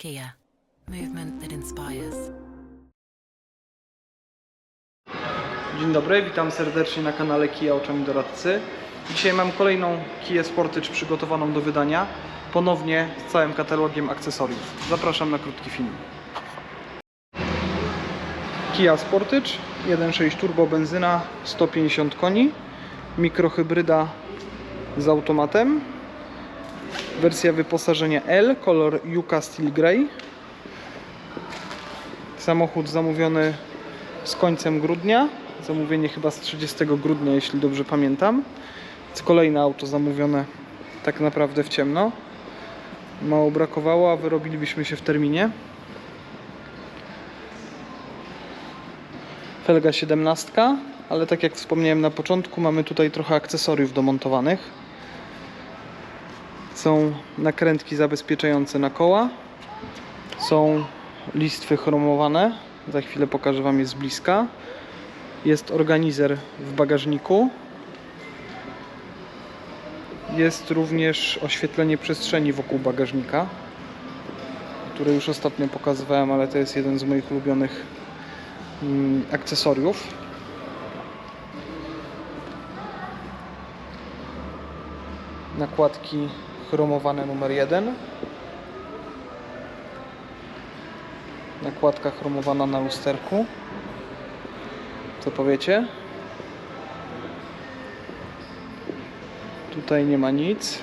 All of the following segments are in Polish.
Kia, movement that inspires. Dzień dobry, witam serdecznie na kanale Kia Oczami Doradcy. Dzisiaj mam kolejną Kia Sportage przygotowaną do wydania, ponownie z całym katalogiem akcesoriów. Zapraszam na krótki film. Kia Sportage 1.6 turbo benzyna 150 koni, mikrohybryda z automatem, wersja wyposażenia L, kolor Yuka Steel Grey. Samochód zamówiony z końcem grudnia. Zamówienie chyba z 30 grudnia, jeśli dobrze pamiętam. Więc kolejne auto zamówione tak naprawdę w ciemno. Mało brakowało, a wyrobilibyśmy się w terminie. Felga 17, ale tak jak wspomniałem na początku, mamy tutaj trochę akcesoriów domontowanych. Są nakrętki zabezpieczające na koła. Są listwy chromowane. Za chwilę pokażę Wam je z bliska. Jest organizer w bagażniku. Jest również oświetlenie przestrzeni wokół bagażnika, które już ostatnio pokazywałem, ale to jest jeden z moich ulubionych mm, akcesoriów. Nakładki chromowane numer 1. Nakładka chromowana na lusterku. Co powiecie? Tutaj nie ma nic.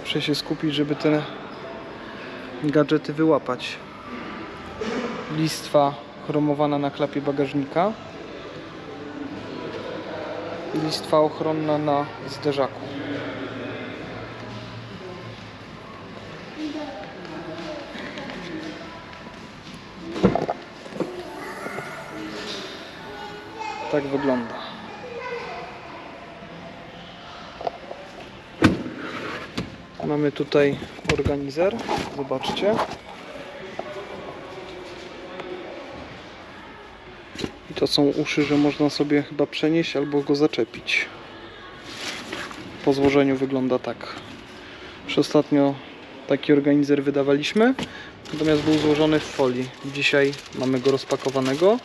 Muszę się skupić, żeby te gadżety wyłapać. Listwa chromowana na klapie bagażnika. Listwa ochronna na zderzaku. Tak wygląda. Mamy tutaj organizer. Zobaczcie. I to są uszy, że można sobie chyba przenieść albo go zaczepić. Po złożeniu wygląda tak. Już ostatnio taki organizer wydawaliśmy, natomiast był złożony w folii. Dzisiaj mamy go rozpakowanego.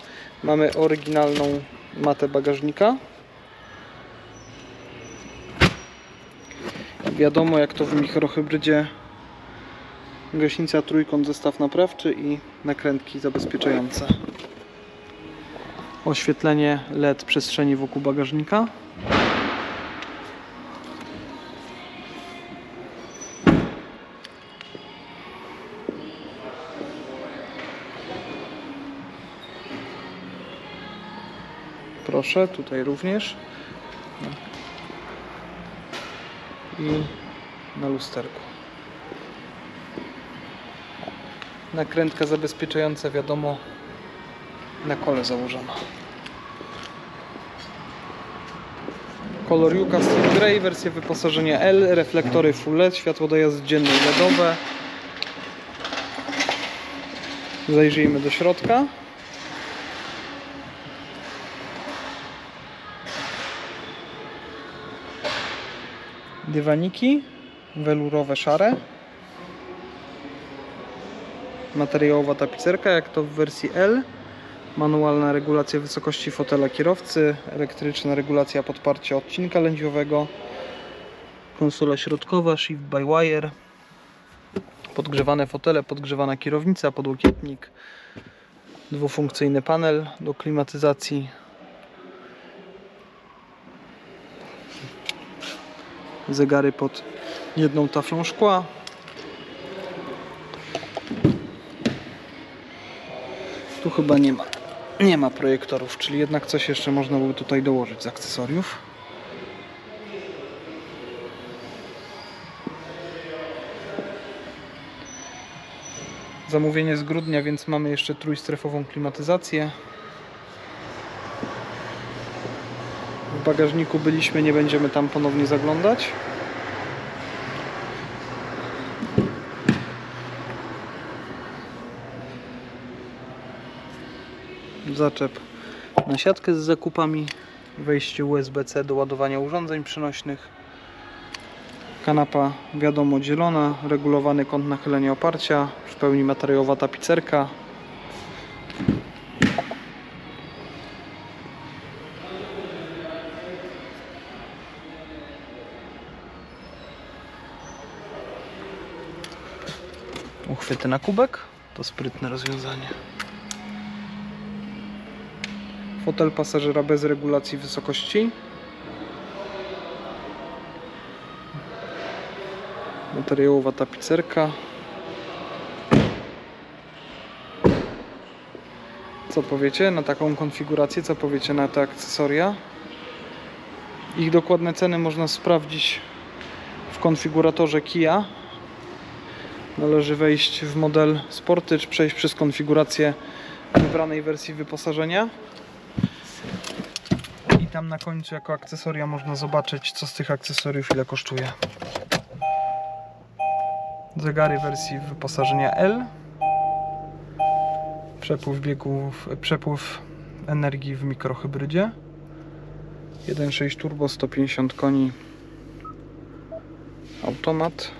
Mamy oryginalną matę bagażnika. Wiadomo jak to w mikrohybrydzie gaśnica trójkąt zestaw naprawczy i nakrętki zabezpieczające. Oświetlenie LED przestrzeni wokół bagażnika. Proszę, tutaj również. I na lusterku. Nakrętka zabezpieczająca, wiadomo, na kole założona. Kolor Yuka Steel Grey, wersja wyposażenia L, reflektory Full LED, światło do jazdy dziennej LEDowe. Zajrzyjmy do środka. Dywaniki welurowe szare. Materiałowa tapicerka, jak to w wersji L. Manualna regulacja wysokości fotela kierowcy, elektryczna regulacja podparcia odcinka lędźwiowego, konsola środkowa, shift by wire, podgrzewane fotele, podgrzewana kierownica, podłokietnik, dwufunkcyjny panel do klimatyzacji, zegary pod jedną taflą szkła. Tu chyba nie ma, nie ma projektorów, czyli jednak coś jeszcze można było tutaj dołożyć z akcesoriów. Zamówienie z grudnia, więc mamy jeszcze trójstrefową klimatyzację. W bagażniku byliśmy, nie będziemy tam ponownie zaglądać. Zaczep na siatkę z zakupami, wejście USB-C do ładowania urządzeń przenośnych. Kanapa wiadomo dzielona, regulowany kąt nachylenia oparcia, w pełni materiałowa tapicerka. Uchwyty na kubek to sprytne rozwiązanie. Fotel pasażera bez regulacji wysokości. Materiałowa tapicerka. Co powiecie na taką konfigurację? Co powiecie na te akcesoria? Ich dokładne ceny można sprawdzić w konfiguratorze Kia. Należy wejść w model Sportage, przejść przez konfigurację wybranej wersji wyposażenia. I tam na końcu jako akcesoria można zobaczyć co z tych akcesoriów ile kosztuje. Zegary wersji wyposażenia L. Przepływ biegów, przepływ energii w mikrohybrydzie. 1.6 turbo 150 koni. Automat.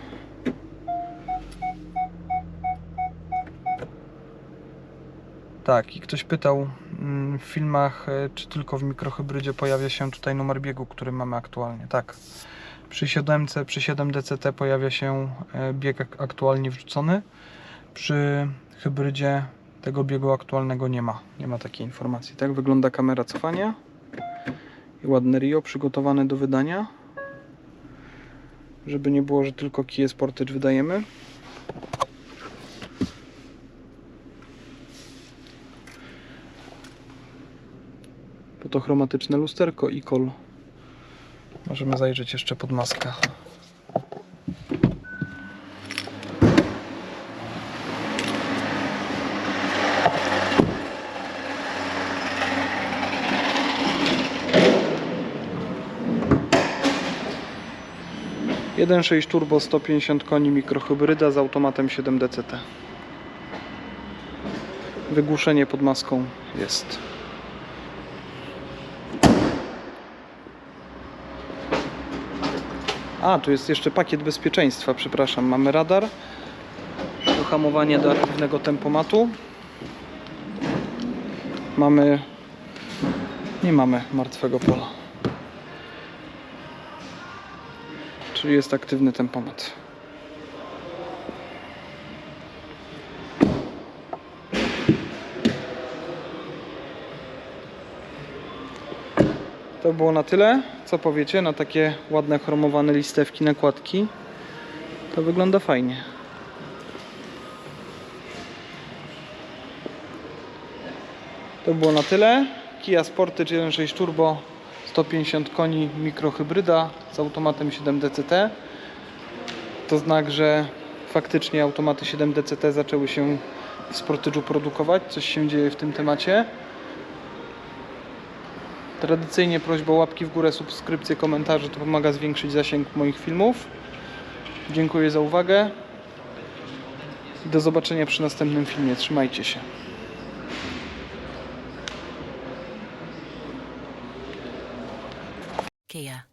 Tak, i ktoś pytał mm, w filmach, e, czy tylko w mikrohybrydzie pojawia się tutaj numer biegu, który mamy aktualnie. Tak. Przy 7, przy 7DCT pojawia się e, bieg ak- aktualnie wrzucony. Przy hybrydzie tego biegu aktualnego nie ma. Nie ma takiej informacji. Tak wygląda kamera cofania. I ładne Rio przygotowane do wydania. Żeby nie było, że tylko Kia Sportage wydajemy. Fotochromatyczne lusterko i kol. Możemy zajrzeć jeszcze pod maskę. Jeden 6 turbo 150 koni mikrohybryda z automatem 7DCT. Wygłuszenie pod maską jest. A, tu jest jeszcze pakiet bezpieczeństwa, przepraszam. Mamy radar do hamowania do aktywnego tempomatu. Mamy. Nie mamy martwego pola. Czyli jest aktywny tempomat. To było na tyle. Co powiecie na takie ładne chromowane listewki, nakładki? To wygląda fajnie. To było na tyle. Kia Sportage 1.6 Turbo 150 koni mikrohybryda z automatem 7DCT. To znak, że faktycznie automaty 7DCT zaczęły się w Sportage'u produkować. Coś się dzieje w tym temacie. Tradycyjnie prośba o łapki w górę, subskrypcje, komentarze, to pomaga zwiększyć zasięg moich filmów. Dziękuję za uwagę. Do zobaczenia przy następnym filmie. Trzymajcie się. Kia.